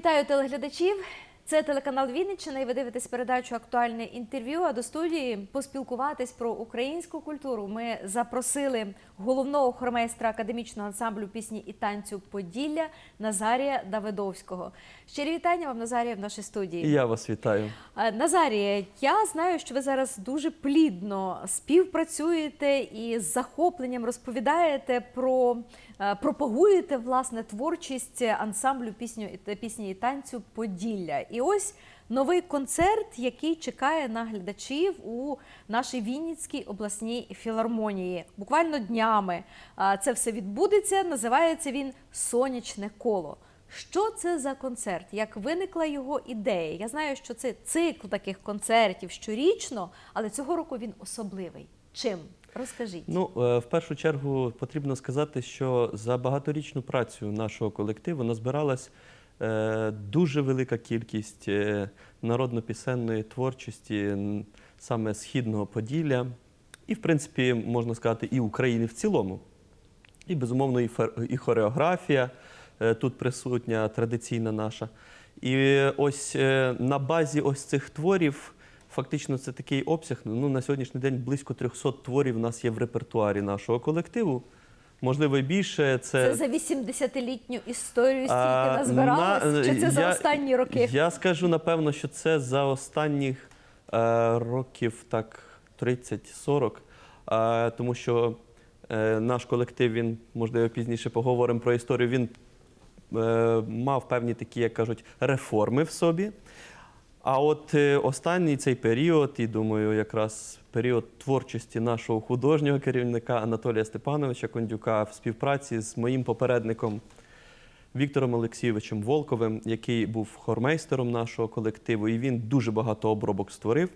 Вітаю телеглядачів. Це телеканал Вінниччина і ви дивитесь передачу Актуальне інтерв'ю. А до студії поспілкуватись про українську культуру. Ми запросили головного хормейстра академічного ансамблю пісні і танцю Поділля Назарія Давидовського. Щирі вітання вам, Назарія, в нашій студії. І я вас вітаю. Назарія, я знаю, що ви зараз дуже плідно співпрацюєте і з захопленням розповідаєте про пропагуєте власне творчість ансамблю пісню пісні і танцю Поділля. І ось новий концерт, який чекає на глядачів у нашій Вінницькій обласній філармонії. Буквально днями е, це все відбудеться. Називається він Сонячне коло. Що це за концерт? Як виникла його ідея? Я знаю, що це цикл таких концертів щорічно, але цього року він особливий. Чим? Розкажіть. Ну, е, в першу чергу потрібно сказати, що за багаторічну працю нашого колективу назбиралась е, дуже велика кількість е, народно-пісенної творчості саме східного Поділля, і, в принципі, можна сказати, і України в цілому. І, безумовно, і, хореографія тут присутня, традиційна наша. І ось на базі ось цих творів, фактично, це такий обсяг. Ну, на сьогоднішній день близько 300 творів у нас є в репертуарі нашого колективу. Можливо, і більше. Це за 80-літню історію стільки А, назбиралось? на- Чи це за я- останні роки? Я скажу, напевно, що це за останніх е, років так 30-40, е, тому що е, наш колектив, він, можливо, пізніше поговоримо про історію, він е, мав певні такі, як кажуть, реформи в собі. А от е, останній цей період, і думаю, якраз період творчості нашого художнього керівника Анатолія Степановича Кондюка в співпраці з моїм попередником Віктором Олексійовичем Волковим, який був хормейстером нашого колективу, і він дуже багато обробок створив.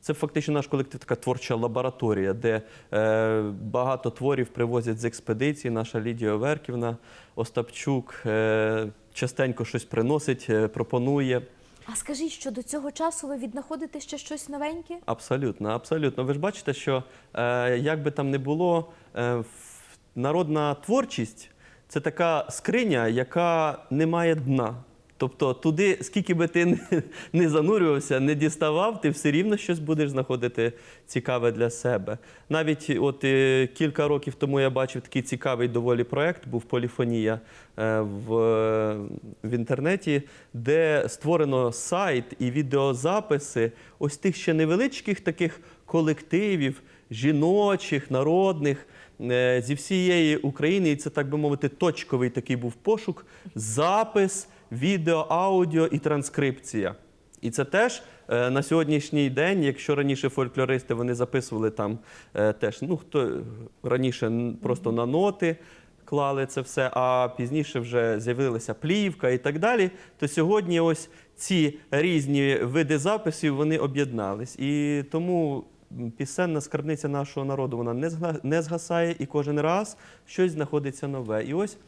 Це фактично наш колектив така творча лабораторія, де е, багато творів привозять з експедиції. Наша Лідія Оверківна, Остапчук е, частенько щось приносить, е, пропонує. А скажіть, що до цього часу ви віднаходите ще щось новеньке? Абсолютно, абсолютно. Ви ж бачите, що е, як би там не було, е, народна творчість це така скриня, яка не має дна. Тобто туди, скільки би ти не, занурювався, не діставав, ти все рівно щось будеш знаходити цікаве для себе. Навіть от е, кілька років тому я бачив такий цікавий доволі проект, був Поліфонія е, в, в інтернеті, де створено сайт і відеозаписи ось тих ще невеличких таких колективів, жіночих, народних. е, Зі всієї України, і це так би мовити, точковий такий був пошук, запис, відео, аудіо і транскрипція. І це теж е, на сьогоднішній день, якщо раніше фольклористи вони записували там е, теж, ну хто раніше просто на ноти клали це все, а пізніше вже з'явилася плівка і так далі, то сьогодні ось ці різні види записів вони об'єднались. І тому пісенна скарбниця нашого народу вона не зга- не згасає, і кожен раз щось знаходиться нове. І ось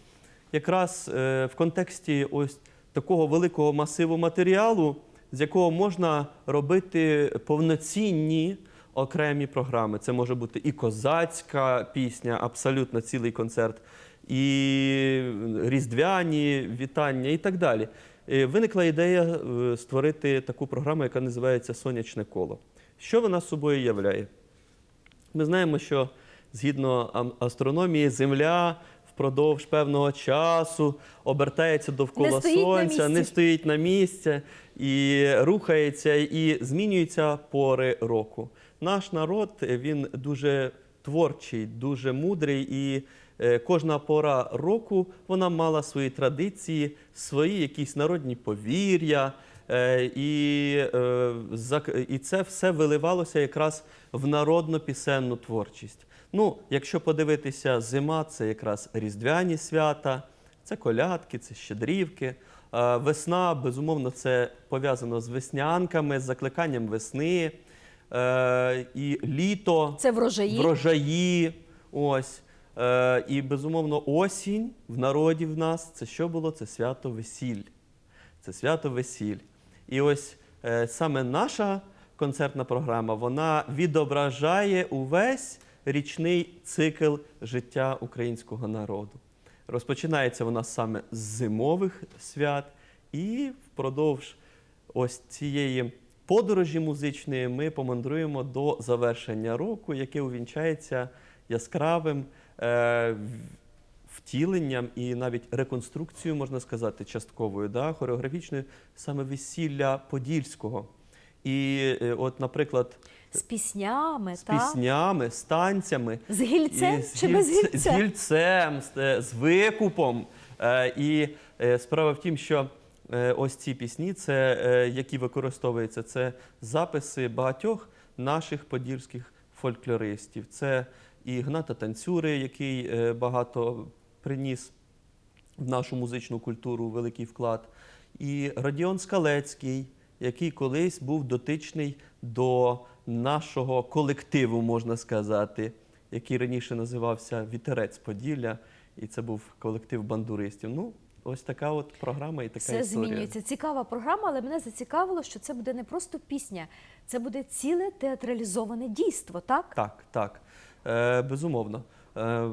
якраз е, в контексті ось такого великого масиву матеріалу, з якого можна робити повноцінні окремі програми. Це може бути і козацька пісня, абсолютно цілий концерт, і різдвяні вітання, і так далі. Е, Виникла ідея е, створити таку програму, яка називається Сонячне коло. Що вона собою являє? Ми знаємо, що згідно астрономії, Земля впродовж певного часу обертається довкола Не сонця, не стоїть на місці і рухається, і змінюються пори року. Наш народ він дуже творчий, дуже мудрий, і е, кожна пора року вона мала свої традиції, свої якісь народні повір'я. Е, І, е, і це все виливалося якраз в народно-пісенну творчість. Ну, якщо подивитися, зима це якраз різдвяні свята, це колядки, це щедрівки. Весна, безумовно, це пов'язано з веснянками, з закликанням весни. Е, І літо Це врожаї. врожаї. Ось. Е, і безумовно, осінь в народі в нас це що було? Це свято весіль. Це свято весіль. І ось е, саме наша концертна програма вона відображає увесь річний цикл життя українського народу. Розпочинається вона саме з зимових свят І впродовж ось цієї подорожі музичної ми помандруємо до завершення року, яке увінчається яскравим е, втіленням і навіть реконструкцією, можна сказати, частковою, да, хореографічною, саме весілля Подільського. І е, от, наприклад, З піснями, з та? піснями, з танцями. з гільцем з чи без гільце- З гільцем, з, е, з викупом. Е, І е, справа в тім, що е, ось ці пісні, це, е, які використовуються, це записи багатьох наших подільських фольклористів. Це і Гната Танцюри, який е, багато приніс в нашу музичну культуру великий вклад, і Радіон Скалецький, який колись був дотичний до нашого колективу, можна сказати, який раніше називався Вітерець Поділля, і це був колектив бандуристів. Ну, ось така от програма і така Все історія. змінюється. Цікава програма, але мене зацікавило, що це буде не просто пісня, це буде ціле театралізоване дійство, так? Так, так. Е, безумовно. Е,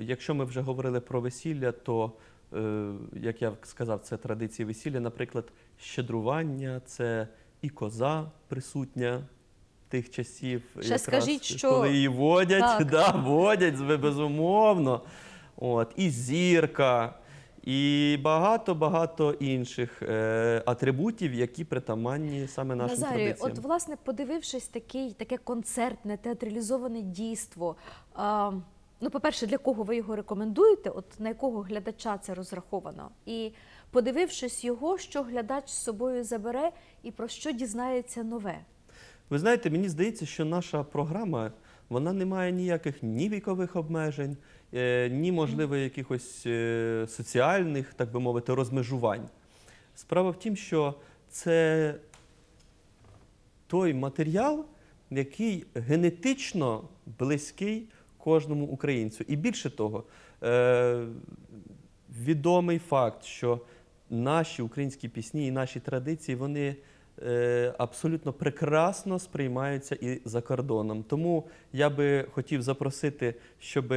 якщо ми вже говорили про весілля, то, е, як я сказав, це традиції весілля, наприклад, щедрування, це і коза присутня тих часів. Ще скажіть, що- коли її водять, Так. да, водять, зве- безумовно. От, і зірка. І багато-багато інших е, атрибутів, які притаманні саме нашим Назарію, традиціям. от власне, подивившись такий, таке концертне, театралізоване дійство. А, ну, по-перше, для кого ви його рекомендуєте? От на якого глядача це розраховано? І подивившись його, що глядач з собою забере і про що дізнається нове. Ви знаєте, мені здається, що наша програма вона не має ніяких ні вікових обмежень, е, ні, можливо, якихось е, соціальних, так би мовити, розмежувань. Справа в тім, що це той матеріал, який генетично близький кожному українцю. І більше того, е, відомий факт, що наші українські пісні і наші традиції, вони абсолютно прекрасно сприймаються і за кордоном. Тому я би хотів запросити, щоб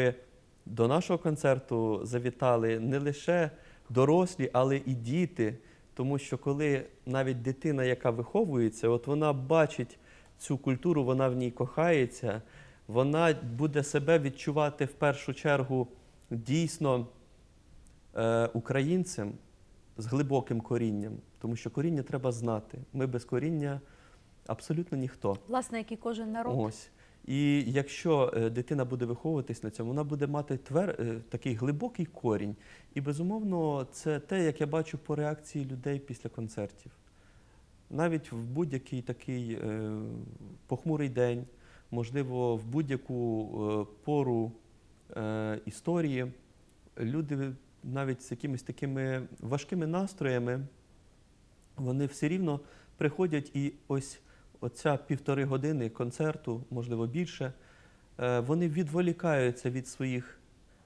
до нашого концерту завітали не лише дорослі, але і діти. Тому що коли навіть дитина, яка виховується, от вона бачить цю культуру, вона в ній кохається, вона буде себе відчувати в першу чергу дійсно е, українцем з глибоким корінням, тому що коріння треба знати. Ми без коріння абсолютно ніхто. Власне, як і кожен народ. Ось. І якщо е, дитина буде виховуватись на цьому, вона буде мати твер, е, такий глибокий корінь. І безумовно, це те, як я бачу по реакції людей після концертів. Навіть в будь-який такий е, похмурий день, можливо, в будь-яку е, пору е, історії, люди навіть з якимись такими важкими настроями, вони все рівно приходять і ось оця півтори години концерту, можливо більше, е, вони відволікаються від своїх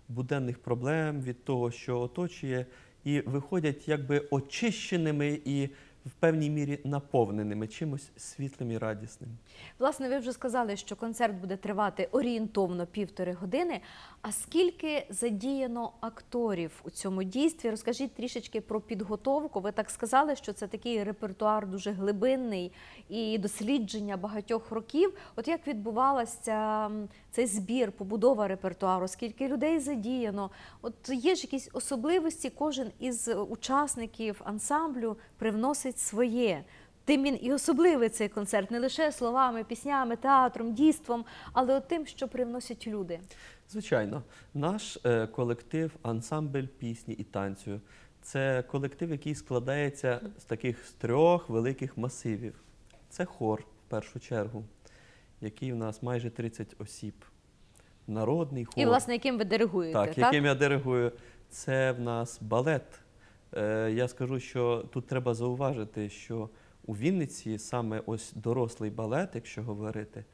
буденних проблем, від того, що оточує, і виходять якби очищеними і в певній мірі наповненими чимось світлим і радісним. Власне, ви вже сказали, що концерт буде тривати орієнтовно півтори години. А скільки задіяно акторів у цьому дійстві? Розкажіть трішечки про підготовку. Ви так сказали, що це такий репертуар дуже глибинний і дослідження багатьох років. От як відбувалася цей збір, побудова репертуару? Скільки людей задіяно? От є ж якісь особливості, кожен із учасників ансамблю привносить своє. Тим він і особливий цей концерт, не лише словами, піснями, театром, дійством, але от тим, що привносять люди. Звичайно, наш е, колектив ансамбль пісні і танцю це колектив, який складається з таких з трьох великих масивів. Це хор в першу чергу, який в нас майже 30 осіб. Народний хор. І, власне, яким ви диригуєте, Так, так? яким я диригую, це в нас балет. Е, я скажу, що тут треба зауважити, що у Вінниці саме ось дорослий балет, якщо говорити,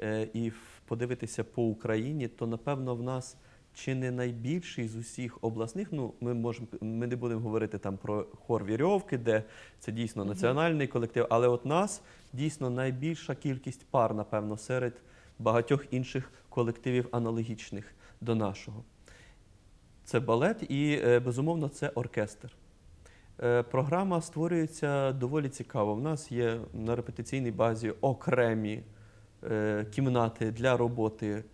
е, і подивитися по Україні, то напевно в нас чи не найбільший з усіх обласних. Ну, ми можемо, ми не будемо говорити там про хор вірьовки, де це дійсно національний колектив, але от нас дійсно найбільша кількість пар, напевно, серед багатьох інших колективів аналогічних до нашого. Це балет і, е, безумовно, це оркестр. Е, програма створюється доволі цікаво. У нас є на репетиційній базі окремі е, кімнати для роботи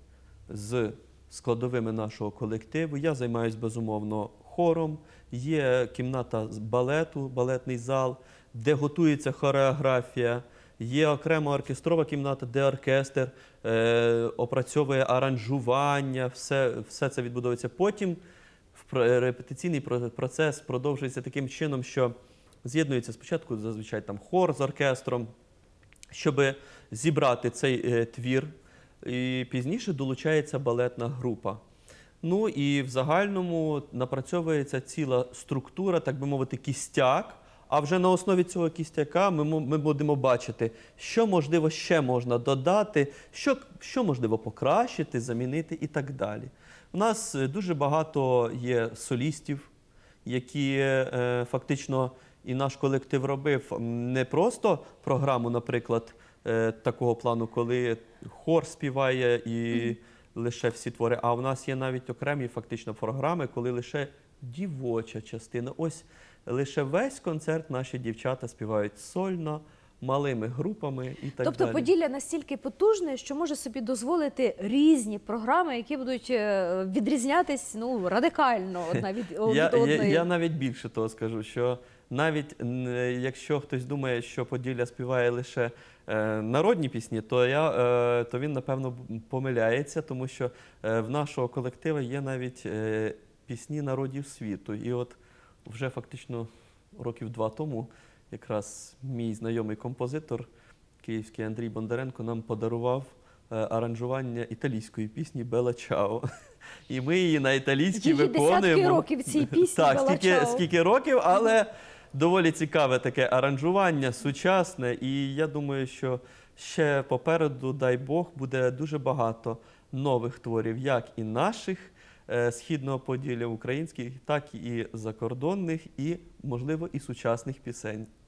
з складовими нашого колективу. Я займаюся безумовно хором. Є кімната з балету, балетний зал, де готується хореографія. Є окрема оркестрова кімната, де оркестр е, опрацьовує аранжування, все, все це відбудовується. Потім репетиційний процес продовжується таким чином, що з'єднується спочатку зазвичай там хор з оркестром, щоб зібрати цей е, твір. І пізніше долучається балетна група. Ну і в загальному напрацьовується ціла структура, так би мовити, кістяк. А вже на основі цього кістяка ми, ми будемо бачити, що можливо ще можна додати, що, що можливо покращити, замінити і так далі. У нас е, дуже багато є солістів, які е, фактично і наш колектив робив не просто програму, наприклад, е, такого плану, коли хор співає і лише всі твори. А в нас є навіть окремі фактично програми, коли лише дівоча частина. Ось лише весь концерт наші дівчата співають сольно, малими групами і так тобто далі. Поділля настільки потужне, що може собі дозволити різні програми, які будуть е, відрізнятись ну радикально одна від, я, від я, одної. я навіть більше того скажу, що навіть якщо хтось думає, що Поділля співає лише е, народні пісні, то я е, то він напевно помиляється, тому що е, в нашого колективу є навіть е, пісні народів світу. І от вже фактично років два тому якраз мій знайомий композитор, київський Андрій Бондаренко, нам подарував е, аранжування італійської пісні Бела Чао. І ми її на італійській виконуємо. десятки років цій пісні Так, «Бела скільки, Чао». скільки років, але доволі цікаве таке аранжування, сучасне. І я думаю, що ще попереду, дай Бог, буде дуже багато нових творів, як і наших е, східного поділля українських, так і закордонних, і, можливо, і сучасних пісень.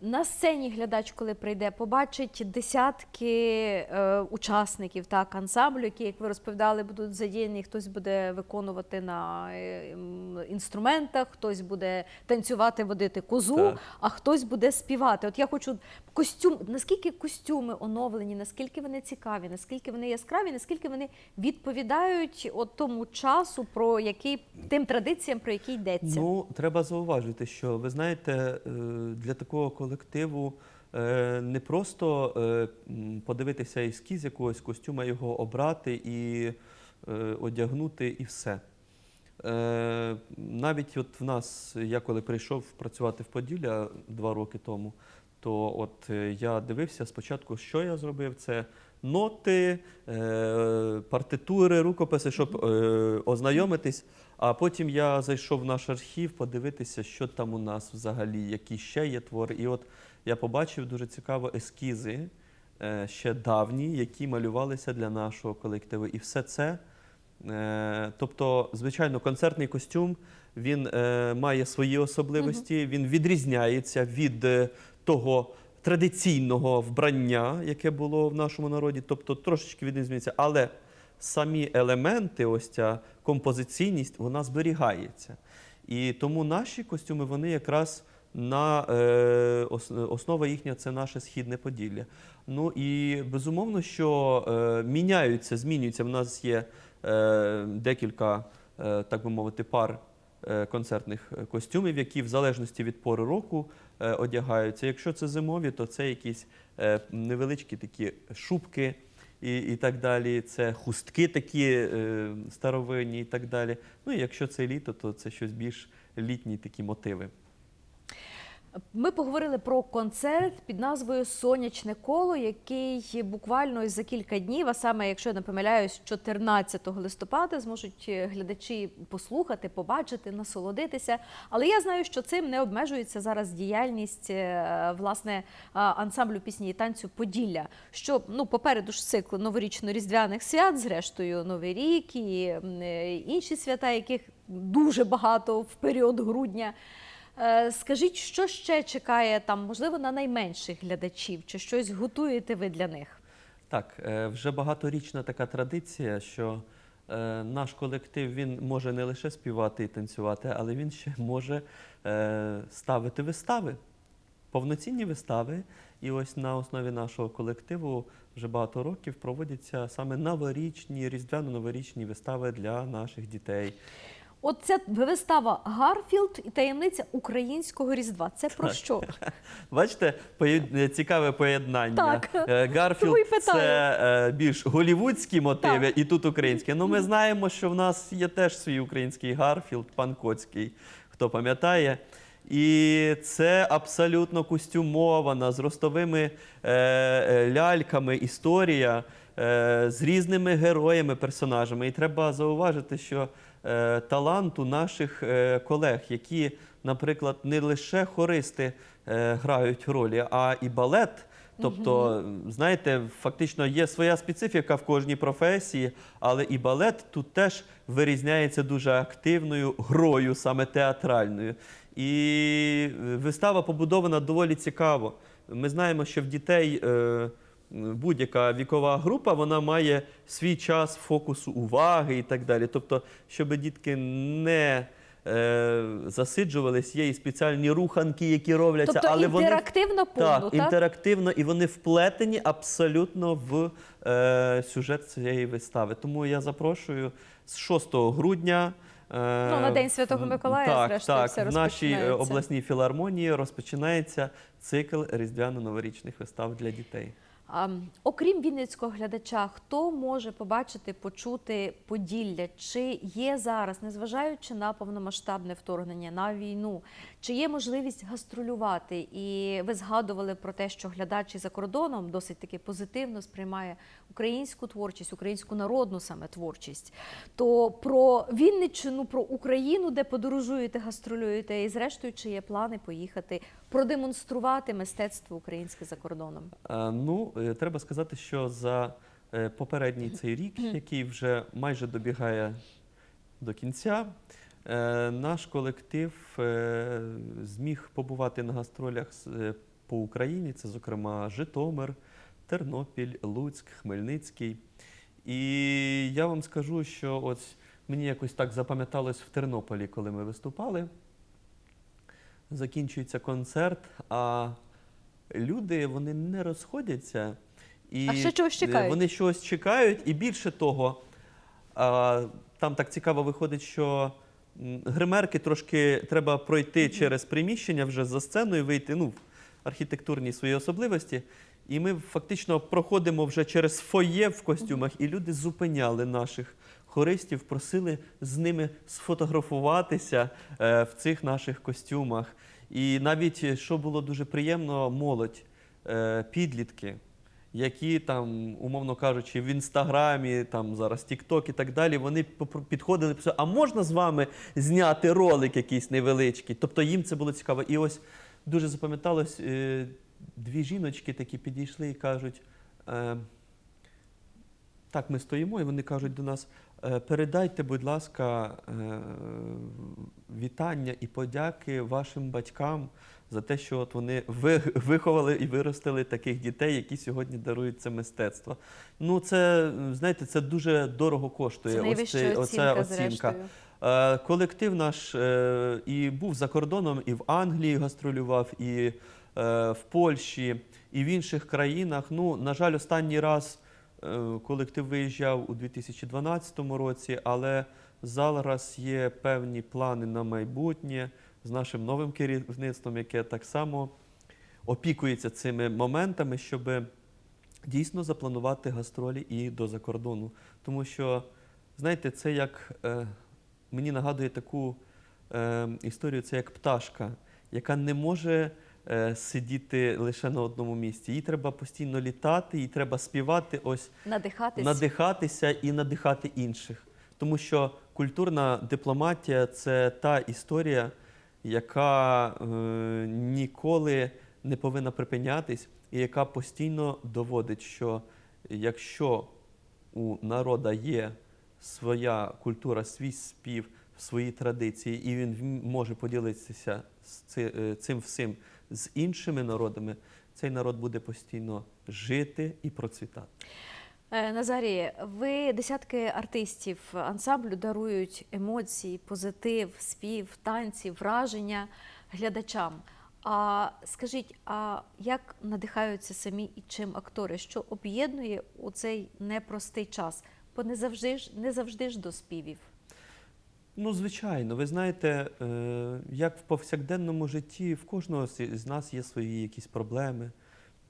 на сцені глядач, коли прийде, побачить десятки е, учасників так, ансамблю, які, як ви розповідали, будуть задіяні. Хтось буде виконувати на е, інструментах, хтось буде танцювати, водити козу, Так. а хтось буде співати. От я хочу костюм. Наскільки костюми оновлені, наскільки вони цікаві, наскільки вони яскраві, наскільки вони відповідають от тому часу, про який тим традиціям, про які йдеться. Ну, треба зауважити, що ви знаєте, е, для такого колективу е, не просто е, подивитися ескіз якогось костюма, його обрати і е, одягнути, і все. Навіть от в нас, я коли прийшов працювати в Поділля два роки тому, то от я дивився спочатку, що я зробив. Це ноти, е, партитури, рукописи, щоб е, ознайомитись. А потім я зайшов в наш архів подивитися, що там у нас взагалі, які ще є твори. І от я побачив дуже цікаво ескізи е, ще давні, які малювалися для нашого колективу. І все це. Тобто, звичайно, концертний костюм він має свої особливості, він відрізняється від того традиційного вбрання, яке було в нашому народі, тобто трошечки відрізняється, але самі елементи, ось ця композиційність, вона зберігається. І тому наші костюми, вони якраз на е, основа їхня це наше східне Поділля. Ну і безумовно, що е, міняються, змінюються. В нас є е, декілька, е, так би мовити, пар концертних е, костюмів, які в залежності від пори року е, одягаються. Якщо це зимові, то це якісь е, невеличкі такі шубки і, і так далі. Це хустки такі е, старовинні і так далі. Ну і якщо це літо, то це щось більш літні такі мотиви. Ми поговорили про концерт під назвою Сонячне коло, який буквально за кілька днів, а саме, якщо я не помиляюсь, 14 листопада зможуть е, глядачі послухати, побачити, насолодитися. Але я знаю, що цим не обмежується зараз діяльність е, власне ансамблю пісні і танцю Поділля. Що ну попереду ж цикл новорічно-різдвяних свят, зрештою, Новий рік і е, інші свята, яких дуже багато в період грудня. Е, Скажіть, що ще чекає там, можливо, на найменших глядачів, чи щось готуєте ви для них? Так, е, вже багаторічна така традиція, що е, наш колектив він може не лише співати і танцювати, але він ще може ставити вистави, повноцінні вистави. І ось на основі нашого колективу вже багато років проводяться саме новорічні, різдвяно-новорічні вистави для наших дітей. От ця вистава Гарфілд і таємниця українського різдва. Це про що? Бачите, поєд- цікаве поєднання. Так. Е, Тому Гарфілд питаю. це е, більш голівудські мотиви, Так. і тут українські. Ну, ми знаємо, що в нас є теж свій український Гарфілд, пан Коцький, хто пам'ятає. І це абсолютно костюмована з ростовими е, е, ляльками історія е, з різними героями, персонажами. І треба зауважити, що е, талант у наших е, колег, які, наприклад, не лише хористи е, грають ролі, а і балет. Тобто, знаєте, фактично є своя специфіка в кожній професії, але і балет тут теж вирізняється дуже активною грою, саме театральною. І вистава побудована доволі цікаво. Ми знаємо, що в дітей будь-яка вікова група вона має свій час фокусу уваги і так далі. Тобто, щоб дітки не е, засиджувались, є і спеціальні руханки, які робляться, Тобто але вони інтерактивно повну, так, так? інтерактивно, і вони вплетені абсолютно в е, сюжет цієї вистави. Тому я запрошую з 6 грудня. е, Ну, на День Святого Миколая, так, зрештою, так, все в нашій обласній філармонії розпочинається цикл різдвяно-новорічних вистав для дітей. Окрім вінницького глядача, хто може побачити, почути Поділля? Чи є зараз, незважаючи на повномасштабне вторгнення, на війну, чи є можливість гастролювати? І ви згадували про те, що глядач і за кордоном досить таки позитивно сприймає українську творчість, українську народну саме творчість. То про Вінниччину, про Україну, де подорожуєте, гастролюєте, і зрештою, чи є плани поїхати продемонструвати мистецтво українське за кордоном? Е, Ну, е, треба сказати, що за е, попередній цей рік, який вже майже добігає до кінця, наш колектив е, зміг побувати на гастролях е, по Україні. Це, зокрема, Житомир, Тернопіль, Луцьк, Хмельницький. І я вам скажу, що ось мені якось так запам'яталось в Тернополі, коли ми виступали. Закінчується концерт, а люди вони не розходяться. І А ще чогось е, чекають. Вони чогось чекають, і більше того, там так цікаво виходить, що гримерки трошки треба пройти через приміщення вже за сценою, вийти ну, в архітектурні свої особливості. І ми фактично проходимо вже через фоє в костюмах, і люди зупиняли наших хористів, просили з ними сфотографуватися е, в цих наших костюмах. І навіть, що було дуже приємно, молодь, е, підлітки, які там, умовно кажучи, в інстаграмі, там зараз Тікток і так далі, вони підходили, писали, а можна з вами зняти ролик якийсь невеличкий? Тобто їм це було цікаво. І ось дуже запам'яталось, е, дві жіночки такі підійшли і кажуть. Так, ми стоїмо, і вони кажуть до нас: «Е, передайте, будь ласка, е, вітання і подяки вашим батькам за те, що от вони виховали і виростили таких дітей, які сьогодні дарують це мистецтво. Ну, це знаєте, це дуже дорого коштує. Це ось цей- оцінка, оця оцінка. зрештою. Е, Колектив наш і був за кордоном, і в Англії гастролював, і в Польщі, і в інших країнах. Ну, на жаль, останній раз колектив виїжджав у 2012 році, але зараз є певні плани на майбутнє з нашим новим керівництвом, яке так само опікується цими моментами, щоб дійсно запланувати гастролі і до закордону. Тому що, знаєте, це як е, мені нагадує таку е, історію, це як пташка, яка не може е, сидіти лише на одному місці. Їй треба постійно літати, їй треба співати, ось Надихатись. надихатися і надихати інших. Тому що культурна дипломатія це та історія, яка е, ніколи не повинна припинятись, і яка постійно доводить, що якщо у народа є своя культура, свій спів, свої традиції, і він може поділитися з е, цим всім з іншими народами, цей народ буде постійно жити і процвітати. Е, Назарі, ви десятки артистів ансамблю дарують емоції, позитив, спів, танці, враження глядачам. А скажіть, а як надихаються самі і чим актори? Що об'єднує у цей непростий час? Бо не завжди ж не завжди ж до співів. Ну, звичайно, ви знаєте, е, як в повсякденному житті, в кожного з нас є свої якісь проблеми,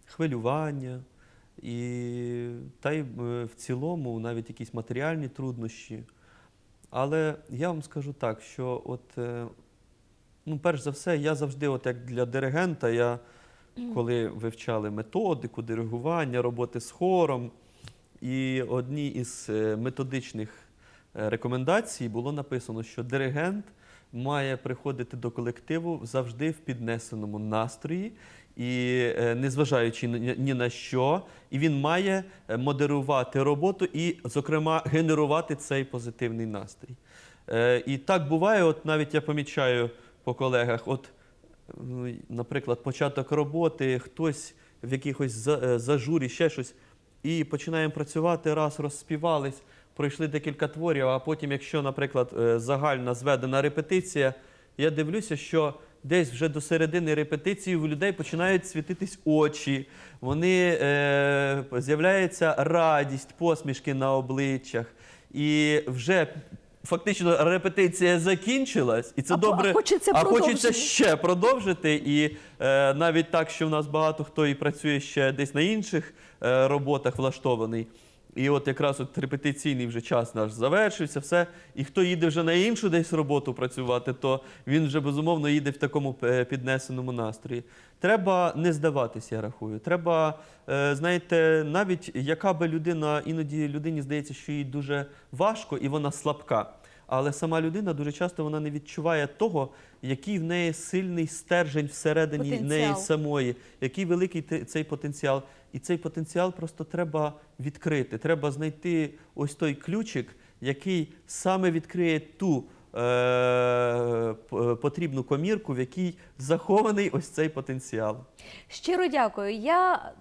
хвилювання, і та й е, в цілому навіть якісь матеріальні труднощі. Але я вам скажу так, що от, е, ну, перш за все, я завжди, от як для диригента, я коли вивчали методику, диригування, роботи з хором, і одні із методичних е, рекомендацій було написано, що диригент має приходити до колективу завжди в піднесеному настрої, і е, незважаючи ні- на що, і він має е, модерувати роботу і, зокрема, генерувати цей позитивний настрій. І так буває, от навіть я помічаю по колегах, от наприклад, початок роботи, хтось в якихось зажурі, ще щось, і починаємо працювати, раз розспівались, пройшли декілька творів, а потім, якщо, наприклад, е, загальна зведена репетиція, я дивлюся, що десь вже до середини репетиції у людей починають світитись очі, вони е, з'являється радість, посмішки на обличчях. І вже фактично репетиція закінчилась, і це А добре. а хочеться а хочеться ще продовжити. І е, навіть так, що в нас багато хто і працює ще десь на інших е, роботах влаштований. І от якраз от репетиційний вже час наш завершився, все. І хто їде вже на іншу десь роботу працювати, то він вже безумовно їде в такому е, піднесеному настрої. Треба не здаватися, я рахую. Треба, е, знаєте, навіть яка би людина, іноді людині здається, що їй дуже важко і вона слабка. Але сама людина дуже часто вона не відчуває того, який в неї сильний стержень всередині Потенціал. неї самої, який великий цей потенціал. І цей потенціал просто треба відкрити. Треба знайти ось той ключик, який саме відкриє ту е, потрібну комірку, в якій захований ось цей потенціал. Щиро дякую. Я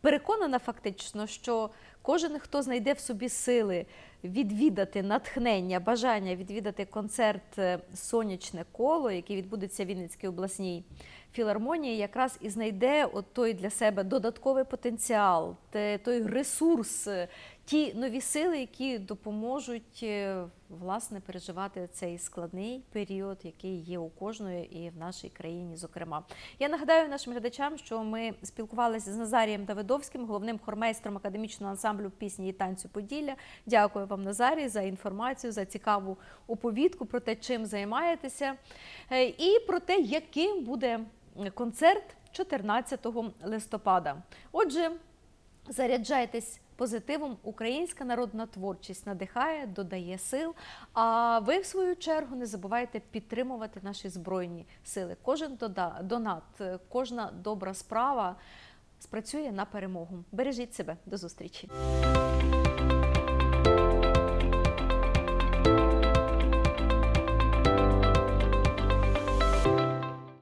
переконана фактично, що кожен, хто знайде в собі сили відвідати натхнення, бажання відвідати концерт е, Сонячне коло, який відбудеться в Вінницькій обласній філармонії, якраз і знайде от той для себе додатковий потенціал, те- той ресурс, ті нові сили, які допоможуть е, власне переживати цей складний період, який є у кожної і в нашій країні, зокрема. Я нагадаю нашим глядачам, що ми спілкувалися з Назарієм Давидовським, головним хормейстром академічного ансамблю пісні і танцю Поділля. Дякую вам, Назарій, за інформацію, за цікаву оповідку про те, чим займаєтеся, е, і про те, яким буде концерт 14 листопада. Отже, Заряджайтесь позитивом. Українська народна творчість надихає, додає сил. А ви, в свою чергу, не забувайте підтримувати наші збройні сили. Кожен донат, е, кожна добра справа спрацює на перемогу. Бережіть себе. До зустрічі.